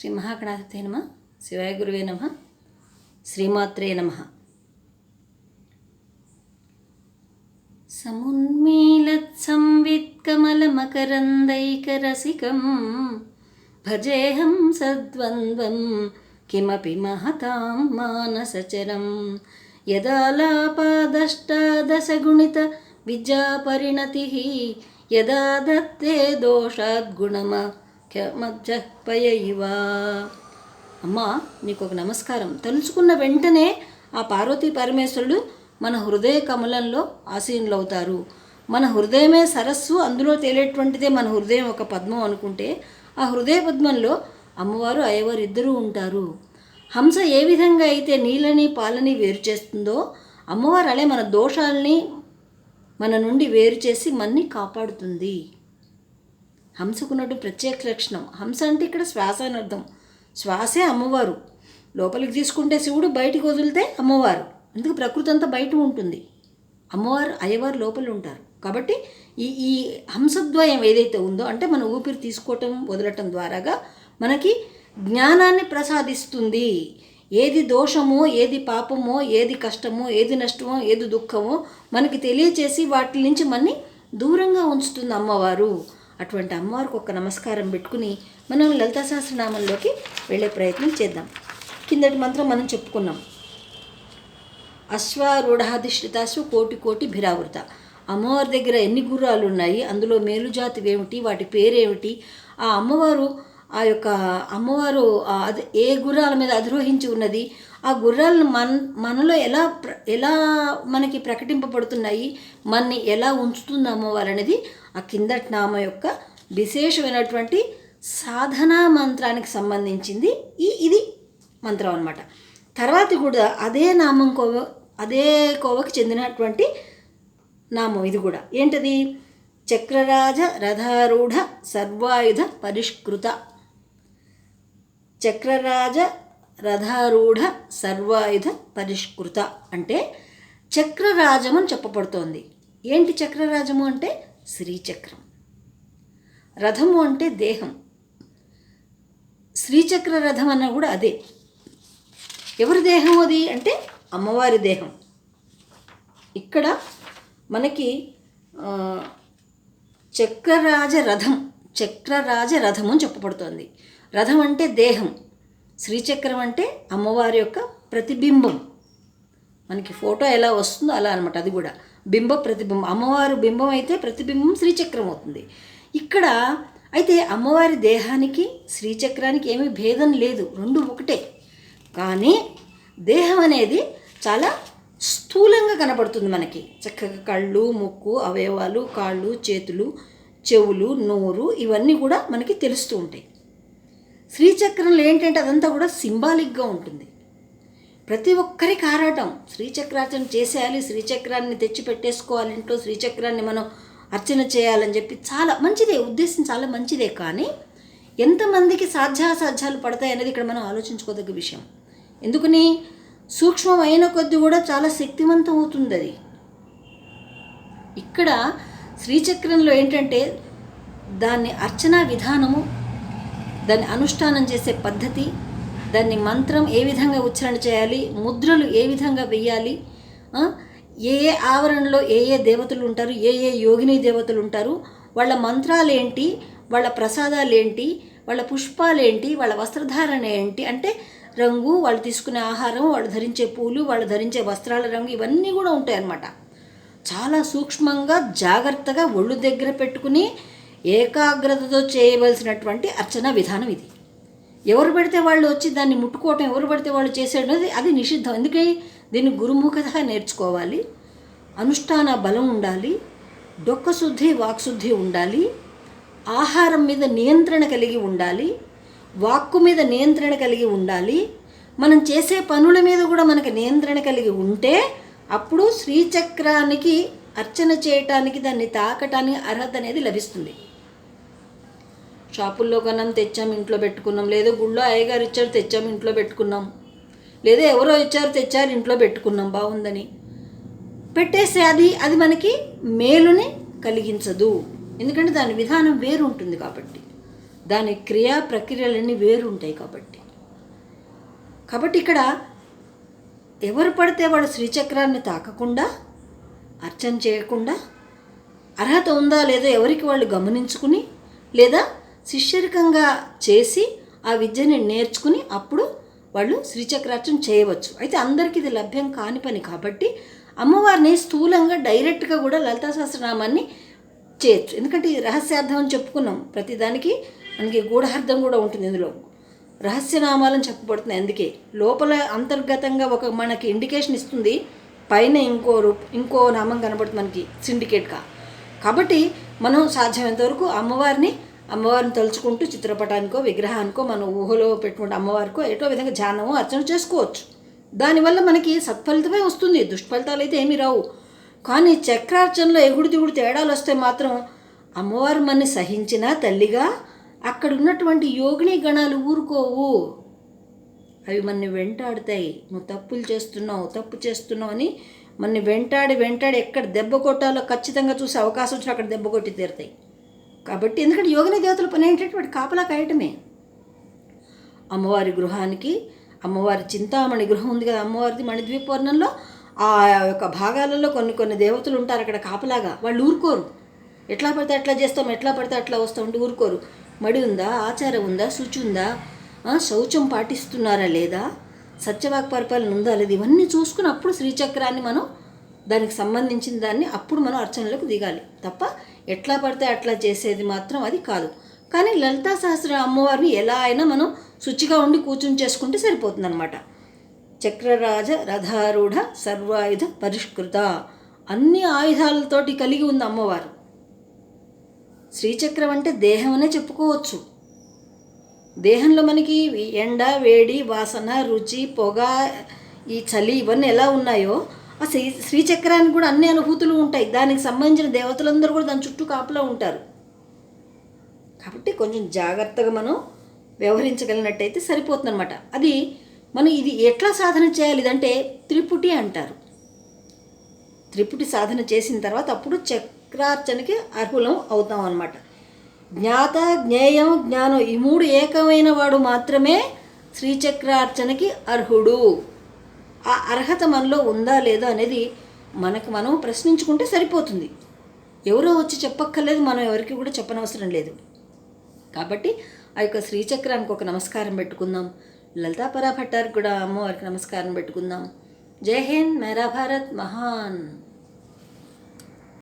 శ్రీ మహాగణాధిపతి నమ శివాయ గురువే నమ శ్రీమాత్రే నమ. సమున్మీలత్సంవిత్కమలమకరందైకరసికం భజేహం సద్వంద్వం కిమపి మహతాం మానసచరం. యదాలాపాదష్టాదశగుణిత విద్యాపరిణతి యదా దత్తే దోషాద్గుణమ. దోషాద్గుణమధ్యపయ అమ్మా నీకు ఒక నమస్కారం. తలుచుకున్న వెంటనే ఆ పార్వతీ పరమేశ్వరుడు మన హృదయ కమలంలో ఆసీనులవుతారు. మన హృదయమే సరస్సు అందులో తేలేటువంటిదే మన హృదయం ఒక పద్మం అనుకుంటే ఆ హృదయ పద్మంలో అమ్మవారు అయ్యవారు ఇద్దరూ ఉంటారు. హంస ఏ విధంగా అయితే నీళ్ళని పాలని వేరు చేస్తుందో అమ్మవారు అలే మన దోషాలని మన నుండి వేరు చేసి మన్ని కాపాడుతుంది. హంసకున్నట్టు ప్రత్యేక లక్షణం. హంస అంటే ఇక్కడ శ్వాస అని అర్థం. శ్వాసే అమ్మవారు. లోపలికి తీసుకుంటే శివుడు బయటికి వదిలితే అమ్మవారు. అందుకు ప్రకృతి అంతా బయట ఉంటుంది. అమ్మవారు అయ్యవారు లోపల ఉంటారు. కాబట్టి ఈ ఈ హంసద్వయం ఏదైతే ఉందో అంటే మన ఊపిరి తీసుకోవటం వదలటం ద్వారాగా మనకి జ్ఞానాన్ని ప్రసాదిస్తుంది. ఏది దోషమో ఏది పాపమో ఏది కష్టమో ఏది నష్టమో ఏది దుఃఖమో మనకి తెలియచేసి వాటి నుంచి మనని దూరంగా ఉంచుతుంది అమ్మవారు. అటువంటి అమ్మవారికి ఒక నమస్కారం పెట్టుకుని మనం లలితా సహస్రనామంలోకి వెళ్ళే ప్రయత్నం చేద్దాం. కిందటి మంత్రం మనం చెప్పుకున్నాం. అశ్వారూఢాధిష్ఠితాశ్వ కోటి కోటి భిరావృత. అమ్మవారి దగ్గర ఎన్ని గుర్రాలు ఉన్నాయి? అందులో మేలుజాతి ఏమిటి? వాటి పేరేమిటి? ఆ అమ్మవారు ఆ యొక్క అమ్మవారు అది ఏ గుర్రాల మీద అధిరోహించి ఉన్నది ఆ గుర్రాలను మన మనలో ఎలా ప్ర ఎలా మనకి ప్రకటింపబడుతున్నాయి మనని ఎలా ఉంచుతుంది అమ్మవారు అనేది ఆ కిందటి నామ యొక్క విశేషమైనటువంటి సాధనా మంత్రానికి సంబంధించింది ఈ ఇది మంత్రం అనమాట తర్వాత కూడా అదే నామం కోవ అదే కోవకి చెందినటువంటి నామం ఇది కూడా. ఏంటది? చక్రరాజ రథారూఢ సర్వాయుధ పరిష్కృత చక్రరాజ రథారూఢ సర్వాయుధ పరిష్కృత అంటే చక్రరాజం అని చెప్పబడుతోంది. ఏంటి చక్రరాజము అంటే? శ్రీచక్రం. రథము అంటే దేహం. శ్రీచక్ర రథం అన్న కూడా అదే. ఎవరి దేహం అది అంటే అమ్మవారి దేహం. ఇక్కడ మనకి చక్రరాజ రథం చక్రరాజ రథము అని చెప్పబడుతోంది. రథం అంటే దేహం. శ్రీచక్రం అంటే అమ్మవారి యొక్క ప్రతిబింబం. మనకి ఫోటో ఎలా వస్తుందో అలా అనమాట అది కూడా. బింబ ప్రతిబింబం. అమ్మవారు బింబం అయితే ప్రతిబింబం శ్రీచక్రం అవుతుంది. ఇక్కడ అయితే అమ్మవారి దేహానికి శ్రీచక్రానికి ఏమీ భేదం లేదు. రెండు ఒకటే. కానీ దేహం అనేది చాలా స్థూలంగా కనపడుతుంది మనకి. చక్కగా కళ్ళు ముక్కు అవయవాలు కాళ్ళు చేతులు చెవులు నోరు ఇవన్నీ కూడా మనకి తెలుస్తూ ఉంటాయి. శ్రీచక్రంలో ఏంటంటే అదంతా కూడా సింబాలిక్గా ఉంటుంది. ప్రతి ఒక్కరికి ఆరాటం. శ్రీచక్రార్చన చేసేయాలి శ్రీచక్రాన్ని తెచ్చి పెట్టేసుకోవాలి ఇంట్లో శ్రీచక్రాన్ని మనం అర్చన చేయాలని చెప్పి చాలా మంచిదే ఉద్దేశం చాలా మంచిదే. కానీ ఎంతమందికి సాధ్యాసాధ్యాలు పడతాయి అనేది ఇక్కడ మనం ఆలోచించుకోదగ్గ విషయం. ఎందుకని? సూక్ష్మమైన కొద్ది కూడా చాలా శక్తివంతం అవుతుంది అది. ఇక్కడ శ్రీచక్రంలో ఏంటంటే దాన్ని అర్చనా విధానము దాన్ని అనుష్ఠానం చేసే పద్ధతి దాన్ని మంత్రం ఏ విధంగా ఉచ్చారణ చేయాలి ముద్రలు ఏ విధంగా వెయ్యాలి ఏ ఏ ఆవరణలో ఏ ఏ దేవతలు ఉంటారు ఏ ఏ యోగిని దేవతలు ఉంటారు వాళ్ళ మంత్రాలు ఏంటి వాళ్ళ ప్రసాదాలు ఏంటి వాళ్ళ పుష్పాలు ఏంటి వాళ్ళ వస్త్రధారణ ఏంటి అంటే రంగు వాళ్ళు తీసుకునే ఆహారం వాళ్ళు ధరించే పూలు వాళ్ళు ధరించే వస్త్రాల రంగు ఇవన్నీ కూడా ఉంటాయి అన్నమాట చాలా సూక్ష్మంగా జాగ్రత్తగా ఒళ్ళు దగ్గర పెట్టుకుని ఏకాగ్రతతో చేయవలసినటువంటి అర్చన విధానం ఇది. ఎవరు పెడితే వాళ్ళు వచ్చి దాన్ని ముట్టుకోవటం ఎవరు పెడితే వాళ్ళు చేసేది అది నిషిద్ధం. ఎందుకని? దీన్ని గురుముఖత నేర్చుకోవాలి. అనుష్ఠాన బలం ఉండాలి. డొక్క శుద్ధి వాక్శుద్ధి ఉండాలి. ఆహారం మీద నియంత్రణ కలిగి ఉండాలి. వాక్కు మీద నియంత్రణ కలిగి ఉండాలి. మనం చేసే పనుల మీద కూడా మనకు నియంత్రణ కలిగి ఉంటే అప్పుడు శ్రీచక్రానికి అర్చన చేయటానికి దాన్ని తాకటానికి అర్హత అనేది లభిస్తుంది. షాపుల్లో కొన్నాం తెచ్చాం ఇంట్లో పెట్టుకున్నాం. లేదో గుళ్ళో అయ్యగారు ఇచ్చారు తెచ్చాం ఇంట్లో పెట్టుకున్నాం. లేదా ఎవరో ఇచ్చారు తెచ్చారు ఇంట్లో పెట్టుకున్నాం. బాగుందని. పెట్టేస్తే అది అది మనకి మేలుని కలిగించదు. ఎందుకంటే దాని విధానం వేరు ఉంటుంది కాబట్టి. దాని క్రియా ప్రక్రియలన్నీ వేరు ఉంటాయి కాబట్టి. కాబట్టి ఇక్కడ ఎవరు పడితే వాడు శ్రీచక్రాన్ని తాకకుండా అర్చన చేయకుండా అర్హత ఉందా లేదో ఎవరికి వాళ్ళు గమనించుకుని లేదా శిష్యరికంగా చేసి ఆ విద్యని నేర్చుకుని అప్పుడు వాళ్ళు శ్రీచక్రార్చన చేయవచ్చు. అయితే అందరికీ ఇది లభ్యం కాని పని కాబట్టి అమ్మవారిని స్థూలంగా డైరెక్ట్గా కూడా లలితా సహస్రనామాన్ని చేయొచ్చు. ఎందుకంటే ఈ రహస్యార్థం అని చెప్పుకున్నాం. ప్రతిదానికి మనకి గూఢార్థం కూడా ఉంటుంది ఇందులో. రహస్యనామాలని చెప్పబడుతున్నాయి అందుకే. లోపల అంతర్గతంగా ఒక మనకి ఇండికేషన్ ఇస్తుంది. పైన ఇంకో రూప్ ఇంకో నామం కనబడుతుంది మనకి సిండికేట్గా. కాబట్టి మనం సాధ్యమైనంత వరకు అమ్మవారిని అమ్మవారిని తలుచుకుంటూ చిత్రపటానికో విగ్రహానికో మన ఊహలో పెట్టుకుంటే అమ్మవారికో ఏటో విధంగా ధ్యానము అర్చన చేసుకోవచ్చు. దానివల్ల మనకి సత్ఫలితమే వస్తుంది. దుష్ఫలితాలు అయితే ఏమీ రావు. కానీ చక్రార్చనలో ఎగుడు దిగుడు తేడాలు వస్తే మాత్రం అమ్మవారు మన సహించినా తల్లిగా అక్కడ ఉన్నటువంటి యోగిని గణాలు ఊరుకోవు. అవి మనని వెంటాడుతాయి. నువ్వు తప్పులు చేస్తున్నావు తప్పు చేస్తున్నావు అని మనని వెంటాడి వెంటాడి ఎక్కడ దెబ్బ కొట్టాలో ఖచ్చితంగా చూసే అవకాశం వచ్చినా అక్కడ దెబ్బ కొట్టి తీరుతాయి. కాబట్టి ఎందుకంటే యోగిని దేవతల పని ఏంటంటే వాడు కాపలా కాయటమే. అమ్మవారి గృహానికి అమ్మవారి చింతామణి గృహం ఉంది కదా అమ్మవారిది మణిద్వీపవర్ణంలో ఆ యొక్క భాగాలలో కొన్ని కొన్ని దేవతలు ఉంటారు అక్కడ కాపలాగా. వాళ్ళు ఊరుకోరు. ఎట్లా పడితే అట్లా చేస్తాం ఎట్లా పడితే అట్లా వస్తాం అంటే ఊరుకోరు. మడి ఉందా ఆచారం ఉందా శుచి ఉందా శౌచం పాటిస్తున్నారా లేదా సత్యవాక్ పరిపాలన ఉందా లేదా ఇవన్నీ చూసుకుని అప్పుడు శ్రీచక్రాన్ని మనం దానికి సంబంధించిన దాన్ని అప్పుడు మనం అర్చనలకు దిగాలి. తప్ప ఎట్లా పడితే అట్లా చేసేది మాత్రం అది కాదు. కానీ లలితా సహస్ర అమ్మవారిని ఎలా అయినా మనం శుచిగా ఉండి కూర్చుని చేసుకుంటే సరిపోతుందన్నమాట. చక్రరాజ రథారూఢ సర్వాయుధ పరిష్కృత అన్ని ఆయుధాలతోటి కలిగి ఉంది అమ్మవారు. శ్రీచక్రం అంటే దేహం అనే చెప్పుకోవచ్చు. దేహంలో మనకి ఎండ వేడి వాసన రుచి పొగ ఈ చలి ఇవన్నీ ఎలా ఉన్నాయో ఆ శ్రీ శ్రీచక్రానికి కూడా అన్ని అనుభూతులు ఉంటాయి. దానికి సంబంధించిన దేవతలందరూ కూడా దాని చుట్టూ కాపులా ఉంటారు. కాబట్టి కొంచెం జాగ్రత్తగా మనం వ్యవహరించగలిగినట్టయితే సరిపోతుందన్నమాట. అది మనం ఇది ఎట్లా సాధన చేయాలి? ఇదంటే త్రిపుటి అంటారు. త్రిపుటి సాధన చేసిన తర్వాత అప్పుడు చక్రార్చనకి అర్హులం అవుతాం అనమాట జ్ఞాత జ్ఞేయం జ్ఞానం ఈ మూడు ఏకమైన వాడు మాత్రమే శ్రీచక్రార్చనకి అర్హుడు. ఆ అర్హత మనలో ఉందా లేదా అనేది మనకు మనం ప్రశ్నించుకుంటే సరిపోతుంది. ఎవరో వచ్చి చెప్పక్కర్లేదు మనం ఎవరికి కూడా చెప్పనవసరం లేదు. కాబట్టి ఆ యొక్క శ్రీచక్రానికి ఒక నమస్కారం పెట్టుకుందాం. లలితాపరా భట్టారికి కూడా అమ్మవారికి నమస్కారం పెట్టుకుందాం. జై హింద్ మేరా భారత్ మహాన్.